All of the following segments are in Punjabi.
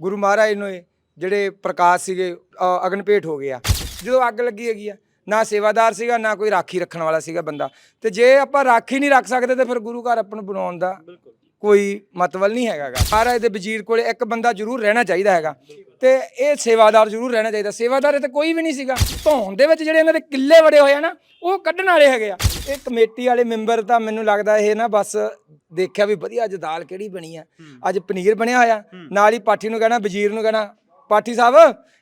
ਗੁਰੂ ਮਹਾਰਾਜ ਨੂੰ ਇਹ ਜਿਹੜੇ ਪ੍ਰਕਾਸ਼ ਸੀਗੇ ਅ, ਅਗਨ ਭੇਟ ਹੋ ਗਏ ਆ ਜਦੋਂ ਅੱਗ ਲੱਗੀ ਹੈਗੀ ਆ ਨਾ ਸੇਵਾਦਾਰ ਸੀਗਾ ਨਾ ਕੋਈ ਰਾਖੀ ਰੱਖਣ ਵਾਲਾ ਸੀਗਾ ਬੰਦਾ। ਤੇ ਜੇ ਆਪਾਂ ਰਾਖੀ ਨਹੀਂ ਰੱਖ ਸਕਦੇ ਤੇ ਫਿਰ ਗੁਰੂ ਘਰ ਆਪਾਂ ਨੂੰ ਬਣਾਉਣ ਦਾ ਕੋਈ ਮਤਲਬ ਨਹੀਂ ਹੈਗਾਗਾ ਮਹਾਰਾਜ ਦੇ ਵਜ਼ੀਰ ਕੋਲੇ ਇੱਕ ਬੰਦਾ ਜ਼ਰੂਰ ਰਹਿਣਾ ਚਾਹੀਦਾ ਹੈਗਾ। ਤੇ ਇਹ ਸੇਵਾਦਾਰ ਜ਼ਰੂਰ ਰਹਿਣਾ ਚਾਹੀਦਾ। ਸੇਵਾਦਾਰ ਇਹ ਤੇ ਕੋਈ ਵੀ ਨਹੀਂ ਸੀਗਾ। ਧੌਣ ਦੇ ਵਿੱਚ ਜਿਹੜੇ ਇਹਨਾਂ ਦੇ ਕਿੱਲੇ ਵੜੇ ਹੋਏ ਆ ਨਾ ਉਹ ਕੱਢਣ ਵਾਲੇ ਹੈਗੇ ਆ। ਇਹ ਕਮੇਟੀ ਵਾਲੇ ਮੈਂਬਰ ਤਾਂ ਮੈਨੂੰ ਲੱਗਦਾ ਇਹ ਨਾ ਬਸ ਦੇਖਿਆ ਵੀ ਵਧੀਆ ਅੱਜ ਦਾਲ ਕਿਹੜੀ ਬਣੀ ਆ। ਅੱਜ ਪਨੀਰ ਬਣਿਆ ਹੋਇਆ। ਨਾਲ ਹੀ ਪਾਠੀ ਨੂੰ ਕਹਿਣਾ ਵਜ਼ੀਰ ਨੂੰ ਕਹਿਣਾ ਪਾਠੀ ਸਾਹਿਬ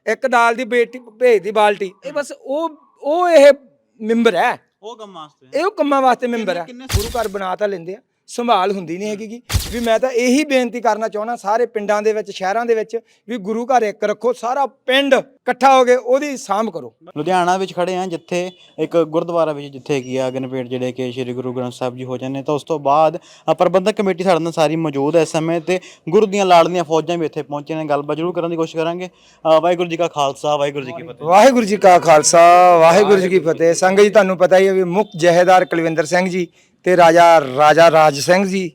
ਇੱਕ ਦਾਲ ਦੀ ਬੇਟੀ ਭੇਜ ਦੀ ਬਾਲਟੀ। ਇਹ ਬਸ ਉਹ ਉਹ ਇਹ ਮੈਂਬਰ ਹੈ। ਉਹ ਕੰਮ ਵਾਸਤੇ। ਇਹ ਉਹ ਕੰਮਾਂ ਵਾਸਤੇ ਮੈਂਬਰ ਕਿੰਨੇ- ਗੁਰੂ ਘਰ ਬਣਾ ਤਾਂ ਲੈਂਦੇ ਆ। ਸੰਭਾਲ ਹੁੰਦੀ ਨਹੀਂ ਹੈਗੀ ਗੀ। ਵੀ ਮੈਂ ਤਾਂ ਇਹੀ ਬੇਨਤੀ ਕਰਨਾ ਚਾਹੁੰਦਾ ਸਾਰੇ ਪਿੰਡਾਂ ਦੇ ਵਿੱਚ ਸ਼ਹਿਰਾਂ ਦੇ ਵਿੱਚ ਵੀ ਗੁਰੂ ਘਰ ਇੱਕ ਰੱਖੋ ਸਾਰਾ ਪਿੰਡ ਇਕੱਠਾ ਹੋ ਕੇ ਉਹਦੀ ਸਾਂਭ ਕਰੋ। ਲੁਧਿਆਣਾ ਵਿੱਚ ਖੜੇ ਆ ਜਿੱਥੇ ਇੱਕ ਗੁਰਦੁਆਰਾ ਵਿੱਚ ਜਿੱਥੇ ਕੀ ਆ ਅਗਨਪੇਟ ਜਿਹੜੇ ਕਿ ਸ੍ਰੀ ਗੁਰੂ ਗ੍ਰੰਥ ਸਾਹਿਬ ਜੀ ਹੋ ਜਾਂਦੇ ਤਾਂ ਉਸ ਤੋਂ ਬਾਅਦ ਅ, ਪ੍ਰਬੰਧਕ ਕਮੇਟੀ ਸਾਡੇ ਨਾਲ ਸਾਰੀ ਮੌਜੂਦ ਹੈ ਇਸ ਸਮੇਂ ਤੇ ਗੁਰੂ ਦੀਆਂ ਲਾੜਲੀਆਂ ਫੌਜਾਂ ਵੀ ਇੱਥੇ ਪਹੁੰਚੀਆਂ ਨੇ। ਗੱਲਬਾਤ ਜ਼ਰੂਰ ਕਰਨ ਦੀ ਕੋਸ਼ਿਸ਼ ਕਰਾਂਗੇ। ਅ, ਵਾਹਿਗੁਰੂ ਜੀ ਕਾ ਖਾਲਸਾ ਵਾਹਿਗੁਰੂ ਜੀ ਕੀ ਫਤਿਹ। ਵਾਹਿਗੁਰੂ ਜੀ ਕਾ ਖਾਲਸਾ ਵਾਹਿਗੁਰੂ ਜੀ ਕੀ ਫਤਿਹ। ਸੰਗਤ ਜੀ ਤੁਹਾਨੂੰ ਪਤਾ ਹੀ ਹੈ ਵੀ ਮੁੱਖ ਜਹੇਦਾਰ ਕੁਲਵਿੰਦਰ ਸਿੰਘ ਜੀ ਤੇ ਰਾਜਾ ਰਾਜਾ ਰਾਜ ਸਿੰਘ ਜੀ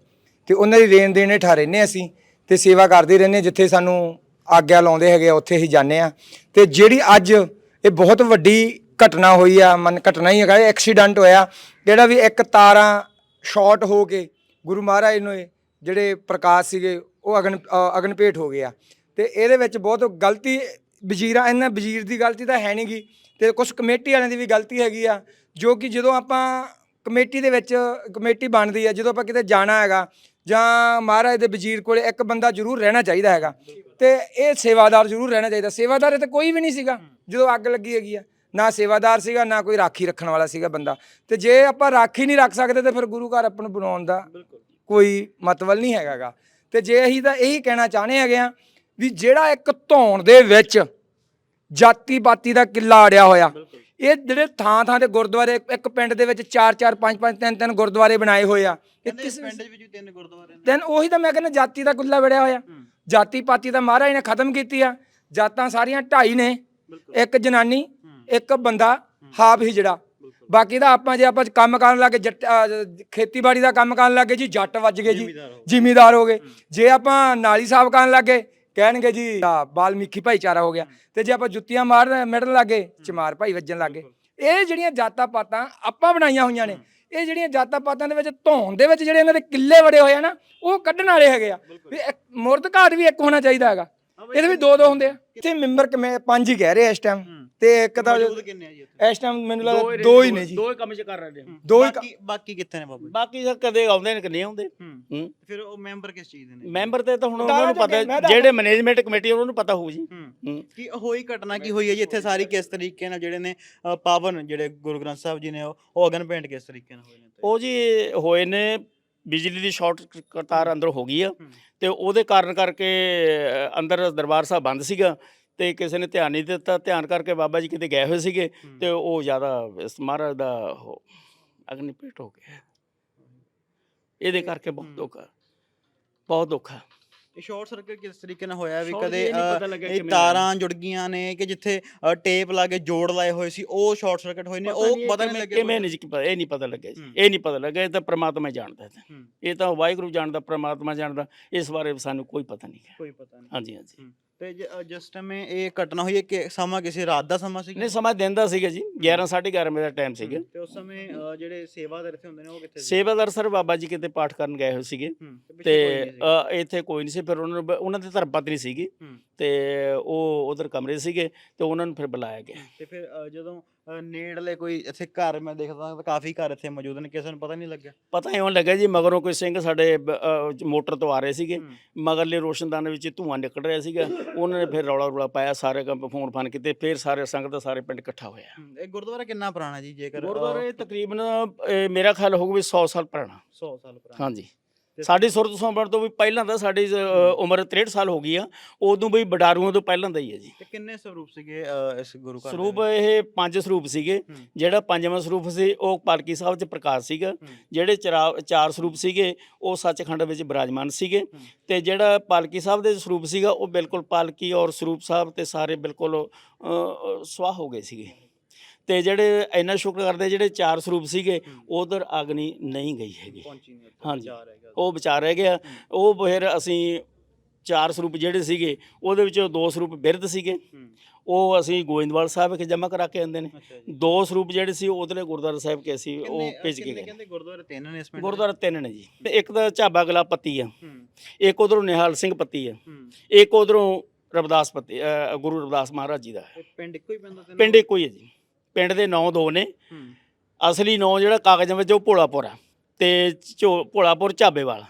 ਤੇ ਉਹਨਾਂ ਦੀ ਰੇਣ ਦੇਣ ਹੇਠਾਂ ਰਹਿੰਦੇ ਅਸੀਂ ਤੇ ਸੇਵਾ ਕਰਦੇ ਰਹਿੰਦੇ ਜਿੱਥੇ ਸਾਨੂੰ ਆਗਿਆ ਲਾਉਂਦੇ ਹੈਗੇ ਆ, ਉੱਥੇ ਹੀ ਜਾਂਦੇ ਆ ਤੇ ਜਿਹੜੀ ਅੱਜ ਇਹ ਬਹੁਤ ਵੱਡੀ ਘਟਨਾ ਹੋਈ ਆ ਮਨ ਘਟਨਾ ਹੀ ਹੈਗਾ ਐਕਸੀਡੈਂਟ ਹੋਇਆ ਜਿਹੜਾ ਵੀ ਇੱਕ ਤਾਰਾਂ ਸ਼ਾਰਟ ਹੋ ਕੇ ਗੁਰੂ ਮਹਾਰਾਜ ਨੂੰ ਇਹ ਜਿਹੜੇ ਪ੍ਰਕਾਸ਼ ਸੀਗੇ ਉਹ ਅਗਨ ਅ, ਅਗਨ ਹੋ ਗਿਆ ਆ। ਤੇ ਇਹਦੇ ਵਿੱਚ ਬਹੁਤ ਗਲਤੀ ਵਜ਼ੀਰਾਂ ਇਹਨਾਂ ਵਜ਼ੀਰ ਦੀ ਗਲਤੀ ਤਾਂ ਹੈ ਨਹੀਂਗੀ ਤੇ ਕੁਝ ਕਮੇਟੀ ਵਾਲਿਆਂ ਦੀ ਵੀ ਗਲਤੀ ਹੈਗੀ ਆ ਜੋ ਕਿ ਜਦੋਂ ਆਪਾਂ ਕਮੇਟੀ ਦੇ ਵਿੱਚ ਕਮੇਟੀ ਬਣਦੀ ਹੈ ਜਦੋਂ ਆਪਾਂ ਕਿਤੇ ਜਾਣਾ ਹੈਗਾ ਜਾਂ ਮਹਾਰਾਜ ਦੇ ਵਜ਼ੀਰ ਕੋਲੇ ਇੱਕ ਬੰਦਾ ਜ਼ਰੂਰ ਰਹਿਣਾ ਚਾਹੀਦਾ ਹੈਗਾ। ਤੇ ਇਹ ਸੇਵਾਦਾਰ ਜ਼ਰੂਰ ਰਹਿਣਾ ਚਾਹੀਦਾ। ਸੇਵਾਦਾਰ ਇਹ ਤੇ ਕੋਈ ਵੀ ਨਹੀਂ ਸੀਗਾ, ਜਦੋਂ ਅੱਗ ਲੱਗੀ ਹੈਗੀ ਆ। ਨਾ ਸੇਵਾਦਾਰ ਸੀਗਾ, ਨਾ ਕੋਈ ਰਾਖੀ ਰੱਖਣ ਵਾਲਾ ਸੀਗਾ ਬੰਦਾ। ਤੇ ਜੇ ਆਪਾਂ ਰਾਖੀ ਨਹੀਂ ਰੱਖ ਸਕਦੇ, ਤੇ ਫਿਰ ਗੁਰੂ ਘਰ ਆਪਾਂ ਨੂੰ ਬਣਾਉਣ ਦਾ ਕੋਈ ਮਤਲਬ ਨਹੀਂ ਹੈਗਾਗਾ। ਤੇ ਜੇ ਅਸੀਂ ਤਾਂ ਇਹੀ ਕਹਿਣਾ ਚਾਹਨੇ ਹੈਗੇ ਆ ਵੀ ਜਿਹੜਾ ਇੱਕ ਧੌਣ ਦੇ ਵਿੱਚ ਜਾਤੀ ਪਾਤੀ ਦਾ ਕਿੱਲਾ ਅੜਿਆ ਹੋਇਆ ਇਹ ਜਿਹੜੇ ਥਾਂ ਥਾਂ ਤੇ ਗੁਰਦੁਆਰੇ ਇੱਕ ਪਿੰਡ ਦੇ ਵਿੱਚ 4 4 5 5 3 3 ਗੁਰਦੁਆਰੇ ਬਣਾਏ ਹੋਏ ਆ। ਇਹ ਕਿਸ ਪਿੰਡ ਦੇ ਵਿੱਚ ਤਿੰਨ ਗੁਰਦੁਆਰੇ ਨੇ। ਦਿਨ ਉਹੀ ਤਾਂ ਮੈਂ ਕਹਿੰਦਾ ਜਾਤੀ ਦਾ ਕੁੱਲਾ ਵੜਿਆ ਹੋਇਆ। ਜਾਤੀ ਪਾਤੀ ਦਾ ਮਹਾਰਾਜ ਨੇ ਖਤਮ ਕੀਤੀ ਆ। ਜਾਤਾਂ ਸਾਰੀਆਂ ਢਾਈ ਨੇ। ਇੱਕ ਜਨਾਨੀ ਇੱਕ ਬੰਦਾ ਹਾਫ ਹਿਜੜਾ ਬਾਕੀ ਦਾ ਆਪਾਂ ਜੇ ਆਪਾਂ ਕੰਮ ਕਰਨ ਲੱਗੇ ਖੇਤੀਬਾੜੀ ਦਾ ਕੰਮ ਕਰਨ ਲੱਗੇ ਜੀ ਜੱਟ ਵੱਜ ਗਏ ਜੀ। ਜ਼ਿਮੀਦਾਰ ਹੋ ਗਏ। ਜੇ ਆਪਾਂ ਨਾਲੀ ਸਾਫ਼ ਕਰਨ ਲੱਗੇ ਕਹਿਣਗੇ ਜੀ ਆ ਬਾਲਮੀਕੀ ਭਾਈਚਾਰਾ ਹੋ ਗਿਆ। ਤੇ ਜੇ ਆਪਾਂ ਜੁੱਤੀਆਂ ਮਾਰਨ ਮਿੜਨ ਲੱਗੇ ਚਮਾਰ ਭਾਈ ਵੱਜਣ ਲੱਗੇ। ਇਹ ਜਿਹੜੀਆਂ ਜਾਤਾਂ ਪਾਤਾਂ ਆਪਾਂ ਬਣਾਈਆਂ ਹੋਈਆਂ ਨੇ ਇਹ ਜਿਹੜੀਆਂ ਜਾਤਾਂ ਪਾਤਾਂ ਦੇ ਵਿੱਚ ਧੌਣ ਦੇ ਵਿੱਚ ਜਿਹੜੇ ਇਹਨਾਂ ਦੇ ਕਿੱਲੇ ਵੜੇ ਹੋਏ ਆ ਨਾ ਉਹ ਕੱਢਣ ਵਾਲੇ ਹੈਗੇ ਆ। ਵੀ ਮੁਰਦ ਘਾਟ ਵੀ ਇੱਕ ਹੋਣਾ ਚਾਹੀਦਾ ਹੈਗਾ। ਇਹਦੇ ਵੀ ਦੋ ਦੋ ਹੁੰਦੇ ਆ। ਇੱਥੇ ਮੈਂਬਰ ਕਿਵੇਂ ਪੰਜ ਹੀ ਕਹਿ ਰਹੇ ਆ ਇਸ ਟਾਈਮ ਤੇ ਇੱਕ ਤਾਂ ਮੌਜੂਦ ਕਿੰਨੇ ਆ ਜੀ ਇੱਥੇ ਇਸ ਟਾਈਮ ਮੈਨੂੰ ਲੱਗਦਾ ਦੋ ਹੀ ਨੇ ਜੀ। ਦੋ ਹੀ ਕੰਮ ਚ ਕਰ ਰਹੇ ਨੇ। ਦੋ ਹੀ ਕ- ਬਾਕੀ ਬਾਕੀ ਕਿੱਥੇ ਨੇ ਬਾਬਾ ਜੀ? ਬਾਕੀ ਤਾਂ ਕਦੇ ਆਉਂਦੇ ਨੇ ਕਿ ਨਹੀਂ ਆਉਂਦੇ। ਹੂੰ। ਹੂੰ। ਫਿਰ ਉਹ ਮੈਂਬਰ ਕਿਸ ਚੀਜ਼ ਦੇ ਨੇ? ਮੈਂਬਰ ਤੇ ਤਾਂ ਹੁਣ ਉਹਨਾਂ ਨੂੰ ਪਤਾ ਜਿਹੜੇ ਮੈਨੇਜਮੈਂਟ ਕਮੇਟੀ ਉਹਨਾਂ ਨੂੰ ਪਤਾ ਹੋਊ ਜੀ। ਹੂੰ। ਹੂੰ। ਕੀ ਹੋਈ ਘਟਨਾ ਕੀ ਹੋਈ ਹੈ ਜੀ? ਇੱਥੇ ਸਾਰੀ ਕਿਸ ਤਰੀਕੇ ਨਾਲ ਜਿਹੜੇ ਨੇ ਅ, ਪਾਵਨ ਜਿਹੜੇ ਗੁਰੂ ਗ੍ਰੰਥ ਸਾਹਿਬ ਜੀ ਨੇ ਉਹ ਉਹ ਅਗਨ ਭੇਂਟ ਕਿਸ ਤਰੀਕੇ ਨਾਲ ਹੋਏ ਨੇ? ਉਹ ਜੀ ਹੋਏ ਨੇ ਬਿਜਲੀ ਦੀ ਸ਼ਾਰਟ ਤਾਰ ਅੰਦਰ ਹੋ ਗਈ ਆ। ਹੂੰ। ਤੇ ਉਹਦੇ ਕਾਰਨ ਕਰਕੇ ਅ, ਅੰਦਰ ਦਰਬਾਰ ਸਾਹਿਬ ਬੰਦ ਸੀਗਾ। ਤੇ ਕਿਸੇ ਨੇ ਧਿਆਨ ਨਹੀਂ ਦਿੱਤਾ ਧਿਆਨ ਕਰਕੇ ਬਾਬਾ ਜੀ ਕਿਤੇ ਗਏ ਹੋਏ ਸੀਗੇ। ਤੇ ਉਹ ਜ਼ਿਆਦਾ ਇਸ ਮਹਾਰਾਜ ਦਾ ਉਹ ਅਗਨੀ ਭੇਟ ਹੋ ਗਿਆ। ਇਹਦੇ ਕਰਕੇ ਬਹੁਤ। ਦੁੱਖ ਆ ਬਹੁਤ ਦੁੱਖ ਆ। ਇਹ ਸ਼ਾਰਟ ਸਰਕਟ ਕਿਸ ਤਰੀਕੇ ਨਾਲ ਹੋਇਆ ਵੀ ਕਦੇ ਇਹ ਤਾਰਾਂ ਜੁੜ ਗਈਆਂ ਨੇ ਕਿ ਜਿੱਥੇ ਟੇਪ ਲਾ ਕੇ ਜੋੜ ਲਾਏ ਹੋਏ ਸੀ ਉਹ ਸ਼ਾਰਟ ਸਰਕਟ ਹੋਏ ਨੇ ਉਹ ਪਤਾ ਨਹੀਂ ਲੱਗਿਆ ਕਿਵੇਂ ਨਹੀਂ ਪਤਾ ਇਹ ਨਹੀਂ ਪਤਾ ਲੱਗਿਆ। ਇਹ ਨਹੀਂ ਪਤਾ ਲੱਗਿਆ ਇਹ ਤਾਂ ਪ੍ਰਮਾਤਮਾ ਹੀ ਜਾਣਦਾ ਹੈ। ਹੂੰ। ਇਹ ਤਾਂ ਵਾਹਿਗੁਰੂ ਜਾਣਦਾ ਪ੍ਰਮਾਤਮਾ ਜਾਣਦਾ ਇਸ ਬਾਰੇ ਸਾਨੂੰ ਕੋਈ ਪਤਾ ਨਹੀਂ ਹੈ। ਕੋਈ ਪਤਾ ਨਹੀਂ। ਹਾਂਜੀ ਹਾਂਜੀ। ਤੇ ਜ- ਜਿਸ ਟਾਈਮ ਇਹ ਘਟਨਾ ਹੋਈ ਕਿ ਸਮਾਂ ਕਿਸੇ ਰਾਤ ਦਾ ਸਮਾਂ ਸੀ ਨਹੀਂ ਸਮਾਂ ਦਿਨ ਦਾ ਸੀਗਾ ਜੀ 11 11:30 ਵਜੇ ਦਾ ਟਾਈਮ ਸੀਗਾ। ਤੇ ਉਸ ਸਮੇਂ ਅ, ਜਿਹੜੇ ਸੇਵਾਦਾਰ ਇੱਥੇ ਹੁੰਦੇ ਨੇ ਉਹ ਕਿੱਥੇ ਸੀ ਸੇਵਾਦਾਰ ਸਰ ਬਾਬਾ ਜੀ ਕਿਤੇ ਪਾਠ ਕਰਨ ਗਏ ਹੋਏ ਸੀਗੇ। ਹੂੰ, ਪਿੱਛੇ ਤੇ ਕੋਈ ਨਹੀਂ ਸੀ। ਅ, ਇੱਥੇ ਕੋਈ ਨਹੀਂ ਸੀ ਫਿਰ ਉਹਨਾਂ ਨੂੰ ਬ- ਉਹਨਾਂ ਦੀ ਧਰਮ ਪਤਨੀ ਸੀਗੀ। ਹੂੰ। ਤੇ ਉਹ ਉਧਰ ਕਮਰੇ ਸੀਗੇ ਤੇ ਉਹਨਾਂ ਨੂੰ ਫਿਰ ਬੁਲਾਇਆ ਗਿਆ। ਤੇ ਫਿਰ ਅ, ਜਦੋਂ ਅ, ਨੇੜਲੇ ਕੋਈ ਇੱਥੇ ਘਰ ਮੈਂ ਦੇਖਦਾ ਤਾਂ ਕਾਫੀ ਘਰ ਇੱਥੇ ਮੌਜੂਦ ਨੇ ਕਿਸੇ ਨੂੰ ਪਤਾ ਨਹੀਂ ਲੱਗਿਆ। ਪਤਾ ਇਉਂ ਲੱਗਾ ਜੀ ਮਗਰੋਂ ਕੋਈ ਸਿੰਘ ਸਾਡੇ ਬ- ਮੋਟਰ ਤੋਂ ਆ ਰਹੇ ਸੀਗੇ। ਹੂੰ। ਮਗਰਲੇ ਰੋਸ਼ਨਦਾਨ ਵਿੱਚ ਧੂਆਂ ਨਿਕਲ ਰਿਹਾ ਸੀਗਾ। ਉਹਨਾਂ ਨੇ ਫਿਰ ਰੌਲਾ ਰੌਲਾ ਪਾਇਆ ਸਾਰੇ ਕੰਮ ਫੋਨ ਫਾਨ ਕੀਤੇ ਫਿਰ ਸਾਰੇ ਸੰਗਤ ਦਾ ਸਾਰੇ ਪਿੰਡ ਇਕੱਠਾ ਹੋਇਆ। ਇਹ ਗੁਰਦੁਆਰਾ ਕਿੰਨਾ ਪੁਰਾਣਾ ਜੀ? ਜੇਕਰ ਗੁਰਦੁਆਰੇ ਤਕਰੀਬਨ ਮੇਰਾ ਖਿਆਲ ਹੋਊਗਾ ਵੀ 100 ਸਾਲ ਪੁਰਾਣਾ। 100 ਸਾਲ ਪੁਰਾਣਾ। ਹਾਂਜੀ। ਸਾਡੀ ਸੁਰਤ ਸੌਂਪਣ ਤੋਂ ਵੀ ਪਹਿਲਾਂ ਦਾ ਸਾਡੀ ਅ, ਉਮਰ 63 ਸਾਲ ਹੋ ਗਈ ਆ ਉਦੋਂ ਵੀ ਬਡਾਰੂਆਂ ਤੋਂ ਪਹਿਲਾਂ ਦਾ ਹੀ ਹੈ ਜੀ ਤੇ ਕਿੰਨੇ ਸਰੂਪ ਸੀਗੇ ਅ, ਇਸ ਗੁਰੂ ਘਰ ਦੇ ਸਰੂਪ ਵਿੱਚ? ਇਹ ਪੰਜ ਸਰੂਪ ਸੀਗੇ ਹੂੰ। ਜਿਹੜਾ ਪੰਜਵਾਂ ਸਰੂਪ ਸੀ ਉਹ ਪਾਲਕੀ ਸਾਹਿਬ 'ਚ ਪ੍ਰਕਾਸ਼ ਸੀਗਾ ਹੂੰ। ਜਿਹੜੇ ਚਰਾ- ਚਾਰ ਸਰੂਪ ਸੀਗੇ ਉਹ ਸੱਚਖੰਡ ਵਿੱਚ ਬਿਰਾਜਮਾਨ ਸੀਗੇ। ਤੇ ਜਿਹੜਾ ਪਾਲਕੀ ਸਾਹਿਬ ਦੇ ਸਰੂਪ ਸੀਗਾ ਉਹ ਬਿਲਕੁਲ ਪਾਲਕੀ ਔਰ ਸਰੂਪ ਸਾਹਿਬ ਤੇ ਸਾਰੇ ਬਿਲਕੁਲ ਅ, ਅ, ਸੁਆਹ ਹੋ ਗਏ ਸੀਗੇ ਤੇ ਜਿਹੜੇ ਇੰਨਾ ਸ਼ੁਕਰ ਕਰਦੇ ਜਿਹੜੇ ਚਾਰ ਸਰੂਪ ਸੀਗੇ ਉਧਰ ਅਗਨੀ ਨਹੀਂ ਗਈ ਹੈਗੀ। ਹਾਂਜੀ। ਉਹ ਵਿਚਾਰ ਰਹਿ ਗਿਆ। ਉਹ ਫਿਰ ਅਸੀਂ ਚਾਰ ਸਰੂਪ ਜਿਹੜੇ ਸੀਗੇ ਉਹਦੇ ਵਿੱਚੋਂ ਦੋ ਸਰੂਪ ਬਿਰਧ ਸੀਗੇ। ਉਹ ਅਸੀਂ ਗੋਇੰਦਵਾਲ ਸਾਹਿਬ ਵਿਖੇ ਜਮ੍ਹਾਂ ਕਰਾ ਕੇ ਆਂਦੇ ਨੇ। ਦੋ ਸਰੂਪ ਜਿਹੜੇ ਸੀ ਉਧਰਲੇ ਗੁਰਦੁਆਰਾ ਸਾਹਿਬ ਕੇ ਅਸੀਂ ਉਹ ਭੇਜ ਕੇ ਗਏ। ਕਹਿੰਦੇ ਗੁਰਦੁਆਰੇ ਤਿੰਨ ਨੇ ਇਸ ਪਿੰਡ? ਗੁਰਦੁਆਰਾ ਤਿੰਨ ਨੇ ਜੀ। ਇੱਕ ਤਾਂ ਝਾਬਾ ਗਲਾ ਪੱਤੀ ਆ। ਇੱਕ ਉਧਰੋਂ ਨਿਹਾਲ ਸਿੰਘ ਪੱਤੀ ਆ। ਇੱਕ ਉਧਰੋਂ ਰਵਿਦਾਸ ਪੱਤੀ ਗੁਰੂ ਰਵਿਦਾਸ ਮਹਾਰਾਜ ਜੀ ਦਾ। ਪਿੰਡ ਇੱਕੋ ਹੀ ਪੈਂਦਾ ਪਿੰਡ ਇੱਕੋ ਹੀ ਹੈ ਜੀ। ਪਿੰਡ ਦੇ ਨਾਂ ਦੋ ਨੇ। ਅਸਲੀ ਨਾਂ ਜਿਹੜਾ ਕਾਗਜ਼ਾਂ ਵਿੱਚ ਉਹ ਭੋਲਾਪੁਰ ਆ ਤੇ ਝੋ- ਭੋਲਾਪੁਰ ਝਾਬੇਵਾਲ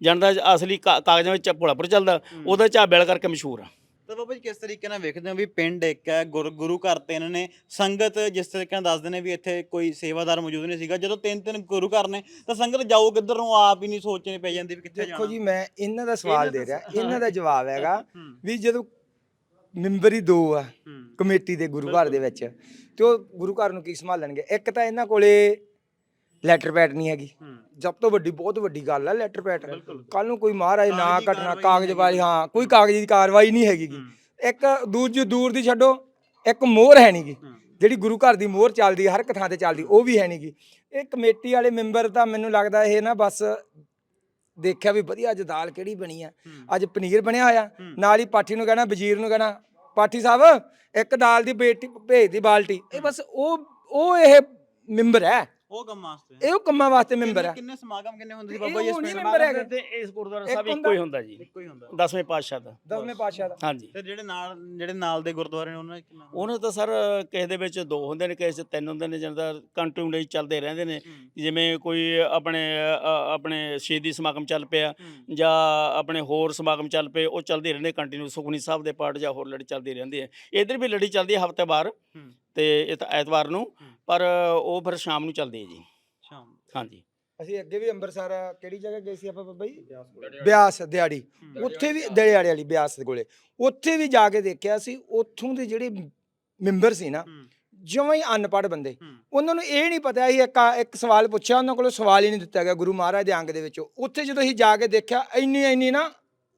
ਜਾਣਦਾ ਅਸਲੀ ਕਾ- ਕਾਗਜ਼ਾਂ ਵਿੱਚ ਭੋਲਾਪੁਰ ਚੱਲਦਾ ਉਹਦਾ ਝਾਬੇਵਾਲ ਕਰਕੇ ਮਸ਼ਹੂਰ ਆ। ਤਾਂ ਬਾਬਾ ਜੀ ਕਿਸ ਤਰੀਕੇ ਨਾਲ ਵੇਖਦੇ ਹੋ ਵੀ ਪਿੰਡ ਇੱਕ ਹੈ ਗੁਰ- ਗੁਰੂ ਘਰ ਤਿੰਨ ਨੇ ਸੰਗਤ ਜਿਸ ਤਰੀਕੇ ਨਾਲ ਦੱਸਦੇ ਨੇ ਵੀ ਇੱਥੇ ਕੋਈ ਸੇਵਾਦਾਰ ਮੌਜੂਦ ਨਹੀਂ ਸੀਗਾ ਜਦੋਂ ਤਿੰਨ ਤਿੰਨ ਗੁਰੂ ਘਰ ਨੇ ਤਾਂ ਸੰਗਤ ਜਾਓ ਕਿੱਧਰ ਨੂੰ ਆਪ ਹੀ ਨਹੀਂ ਸੋਚਣੇ ਪੈ ਜਾਂਦੀ ਵੀ ਕਿੱਥੇ ਜਾਣਾ ਦੇਖੋ ਜੀ ਮੈਂ ਇਹਨਾਂ ਦਾ ਸਵਾਲ ਇਹਨਾਂ ਦੇ ਰਿਹਾ ਇਹਨਾਂ ਦਾ ਜਵਾਬ ਹੈਗਾ ਵੀ ਜਦੋਂ ਮੈਂਬਰ ਹੀ ਦੋ ਆ ਕਮੇਟੀ ਦੇ ਗੁਰੂ ਘਰ ਦੇ ਵਿੱਚ। ਤੇ ਉਹ ਗੁਰੂ ਘਰ ਨੂੰ ਕੀ ਸੰਭਾਲਣਗੇ ਇੱਕ ਤਾਂ ਇਹਨਾਂ ਕੋਲੇ ਲੈਟਰ ਪੈਡ ਨਹੀਂ ਹੈਗੀ। ਸਭ ਤੋਂ ਵੱਡੀ ਬਹੁਤ ਵੱਡੀ ਗੱਲ ਹੈ ਲੈਟਰ ਪੈਡ। ਕੱਲ ਨੂੰ ਕੋਈ ਮਹਾਰਾਜ ਨਾ ਘਟਨਾ ਕਾਗਜ਼ ਵਾਲੀ ਹਾਂ ਕੋਈ ਕਾਗਜ਼ੀ ਦੀ ਕਾਰਵਾਈ ਨਹੀਂ ਹੈਗੀ। ਇੱਕ ਦੂਜੀ ਦੂਰ ਦੀ ਛੱਡੋ ਇੱਕ ਮੋਹਰ ਹੈ ਨਹੀਂਗੀ। ਜਿਹੜੀ ਗੁਰੂ ਘਰ ਦੀ ਮੋਹਰ ਚੱਲਦੀ ਹਰ ਇੱਕ ਥਾਂ ਤੇ ਚੱਲਦੀ ਉਹ ਵੀ ਹੈ ਨਹੀਂਗੀ ਇਹ ਕਮੇਟੀ ਵਾਲੇ ਮੈਂਬਰ ਤਾਂ ਮੈਨੂੰ ਲੱਗਦਾ ਇਹ ਨਾ ਬਸ ਦੇਖਿਆ ਵੀ ਵਧੀਆ ਅੱਜ ਦਾਲ ਕਿਹੜੀ ਬਣੀ ਆ। ਅੱਜ ਪਨੀਰ ਬਣਿਆ ਹੋਇਆ। ਨਾਲ ਹੀ ਪਾਠੀ ਨੂੰ ਕਹਿਣਾ ਵਜ਼ੀਰ ਨੂੰ ਕਹਿਣਾ ਪਾਠੀ ਸਾਹਿਬ, ਇੱਕ ਦਾਲ ਦੀ ਬੇਟੀ ਭੇਜ ਦੀ ਬਾਲਟੀ। ਇਹ ਬਸ ਉਹ ਉਹ ਇਹ ਮੈਂਬਰ ਹੈ। ਉਹ ਕੰਮ ਵਾਸਤੇ? ਇਹ ਉਹ ਕੰਮਾਂ ਵਾਸਤੇ ਮੈਂਬਰ ਹੈ ਕਿੰਨੇ ਸਮਾਗਮ ਕਿੰਨੇ ਹੁੰਦੇ ਸੀ ਇਹ ਬਾਬਾ ਜੀ ਇਸ ਪਿੰਡ ਮੈਂਬਰ ਹੈਗਾ। ਤੇ ਇਸ ਗੁਰਦੁਆਰਾ ਸਾਹਿਬ ਇੱਕੋ ਹੀ ਹੁੰਦਾ ਜੀ। ਇੱਕੋ ਹੀ ਹੁੰਦਾ। ਦਸਵੇਂ ਪਾਤਸ਼ਾਹ ਦਾ। ਦਸਵੇਂ ਪਾਤਸ਼ਾਹ ਦਾ। ਹਾਂਜੀ। ਤੇ ਜਿਹੜੇ ਨਾਲ ਜਿਹੜੇ ਨਾਲ ਦੇ ਗੁਰਦੁਆਰੇ ਨੇ ਉਹਨਾਂ ਦਾ ਕਿੰਨਾ ਉਹਨਾਂ ਤਾਂ ਸਰ ਕਿਸੇ ਦੇ ਵਿੱਚ ਦੋ ਹੁੰਦੇ ਨੇ ਕਿਸੇ 'ਚ ਤਿੰਨ ਹੁੰਦੇ ਨੇ ਜਿਹਦਾ ਕੰਟੀਨਿਊ ਚੱਲਦੇ ਰਹਿੰਦੇ ਨੇ। ਜਿਵੇਂ ਕੋਈ ਆਪਣੇ ਆਪਣੇ ਸ਼ਹੀਦੀ ਸਮਾਗਮ ਚੱਲ ਪਿਆ। ਜਾਂ ਆਪਣੇ ਹੋਰ ਸਮਾਗਮ ਚੱਲ ਪਏ ਉਹ ਚੱਲਦੇ ਰਹਿੰਦੇ ਕੰਟੀਨਿਊ ਸੁਖਨੀ ਸਾਹਿਬ ਦੇ ਪਾਠ ਜਾਂ ਹੋਰ ਲੜੀ ਚੱਲਦੀ ਰਹਿੰਦੀ ਹੈ। ਇਧਰ ਵੀ ਲੜੀ ਚੱਲਦੀ ਹੈ ਹਫ਼ਤੇ ਬਾਅਦ। ਤੇ ਇਤ- ਐਤਵਾਰ ਨੂੰ। ਪਰ ਉਹ ਫਿਰ ਸ਼ਾਮ ਨੂੰ ਚੱਲਦੀ ਹੈ ਜੀ। ਸ਼ਾਮ ਹਾਂਜੀ। ਅਸੀਂ ਅੱਗੇ ਵੀ ਅੰਮ੍ਰਿਤਸਰ ਕਿਹੜੀ ਜਗ੍ਹਾ ਗਏ ਸੀ ਆਪਾਂ ਬਾਬਾ ਜੀ? ਬਿਆਸ ਦਿਹਾੜੀ ਉੱਥੇ ਵੀ ਦਿਹਾੜੀ ਵਾਲੀ ਬਿਆਸ ਦੇ ਕੋਲੇ। ਉੱਥੇ ਵੀ ਜਾ ਕੇ ਦੇਖਿਆ ਸੀ ਉੱਥੋਂ ਦੇ ਜਿਹੜੇ ਮੈਂਬਰ ਸੀ ਨਾ ਜਿਵੇਂ ਹੀ ਅਨਪੜ੍ਹ ਬੰਦੇ। ਉਹਨਾਂ ਨੂੰ ਇਹ ਨਹੀਂ ਪਤਾ ਸੀ ਇੱਕ ਇੱਕ ਸਵਾਲ ਪੁੱਛਿਆ ਉਹਨਾਂ ਕੋਲੋਂ ਸਵਾਲ ਹੀ ਨਹੀਂ ਦਿੱਤਾ ਗਿਆ ਗੁਰੂ ਮਹਾਰਾਜ ਦੇ ਅੰਗ ਦੇ ਵਿੱਚੋਂ। ਉੱਥੇ ਜਦੋਂ ਅਸੀਂ ਜਾ ਕੇ ਦੇਖਿਆ ਇੰਨੀ ਇੰਨੀ ਨਾ